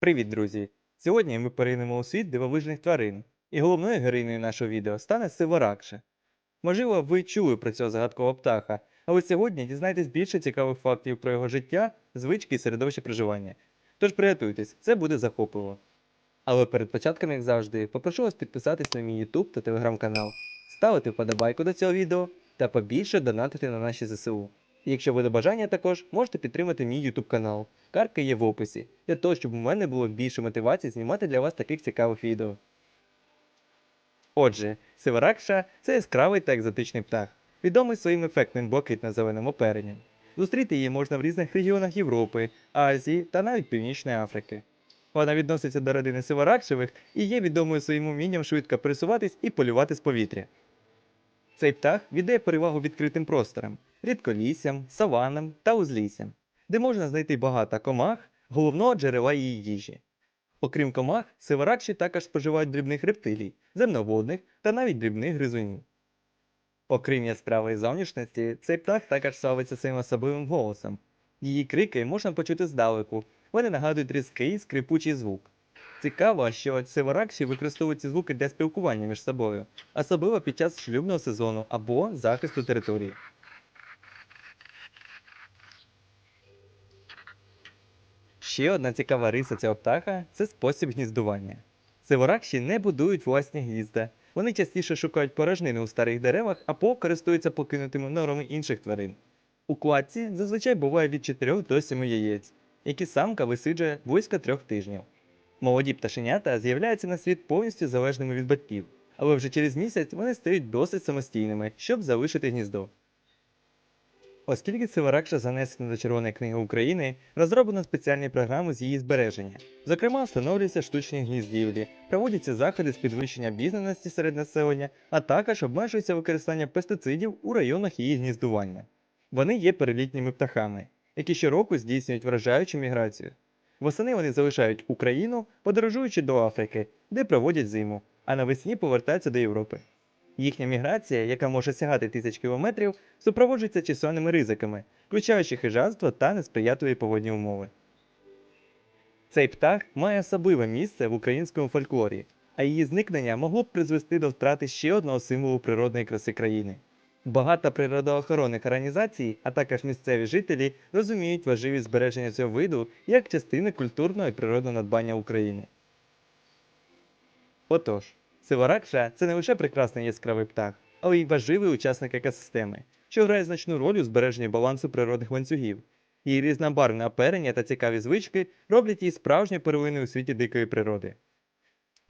Привіт, друзі! Сьогодні ми поринемо у світ дивовижних тварин, і головною героїнею нашого відео стане Сиворакша. Можливо, ви чули про цього загадкового птаха, але сьогодні дізнаєтесь більше цікавих фактів про його життя, звички і середовище проживання. Тож приготуйтесь, це буде захопливо. Але перед початком, як завжди, попрошу вас підписатись на мій YouTube та телеграм канал, ставити вподобайку до цього відео та побільше донатити на наші ЗСУ. Якщо буде бажання також, можете підтримати мій YouTube канал. Картка є в описі, для того, щоб у мене було більше мотивації знімати для вас таких цікавих відео. Отже, Северакша це яскравий та екзотичний птах, відомий своїм ефектним блакитно-зеленим оперенням. Зустріти її можна в різних регіонах Європи, Азії та навіть Північної Африки. Вона відноситься до родини сиворакшевих і є відомою своїм умінням швидко пересуватись і полювати з повітря. Цей птах віддає перевагу відкритим просторам, рідколіссям, саванам та узліссям де можна знайти багато комах, головного джерела її їжі. Окрім комах, сиворакші також споживають дрібних рептилій, земноводних та навіть дрібних гризунів. Окрім яскравої зовнішності, цей птах також славиться своїм особливим голосом. Її крики можна почути здалеку, вони нагадують різкий скрипучий звук. Цікаво, що сиворакші використовують ці звуки для спілкування між собою, особливо під час шлюбного сезону або захисту території. Ще одна цікава риса цього птаха це спосіб гніздування. Сиворакші не будують власні гнізда. Вони частіше шукають порожнини у старих деревах або користуються покинутими норами інших тварин. У кладці зазвичай буває від 4 до 7 яєць, які самка висиджує близько трьох тижнів. Молоді пташенята з'являються на світ повністю залежними від батьків, але вже через місяць вони стають досить самостійними, щоб залишити гніздо. Оскільки Северакша занесена до Червоної книги України, розроблено спеціальні програми з її збереження. Зокрема, встановлюються штучні гніздівлі, проводяться заходи з підвищення обізнаності серед населення, а також обмежується використання пестицидів у районах її гніздування. Вони є перелітніми птахами, які щороку здійснюють вражаючу міграцію. Восени вони залишають Україну, подорожуючи до Африки, де проводять зиму, а навесні повертаються до Європи. Їхня міграція, яка може сягати тисяч кілометрів, супроводжується чисельними ризиками, включаючи хижанство та несприятливі погодні умови. Цей птах має особливе місце в українському фольклорі, а її зникнення могло б призвести до втрати ще одного символу природної краси країни. Багато природоохоронних організацій, а також місцеві жителі розуміють важливість збереження цього виду як частини культурного і природного надбання України. Отож, Сиворакша це не лише прекрасний яскравий птах, але й важливий учасник екосистеми, що грає значну роль у збереженні балансу природних ланцюгів. Її різнобарвне оперення та цікаві звички роблять її справжньою первиною у світі дикої природи.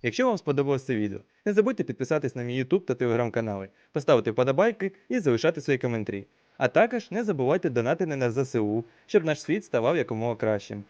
Якщо вам сподобалось це відео, не забудьте підписатись на мій YouTube та телеграм канали, поставити вподобайки і залишати свої коментарі. А також не забувайте донатити на ЗСУ, щоб наш світ ставав якомога кращим.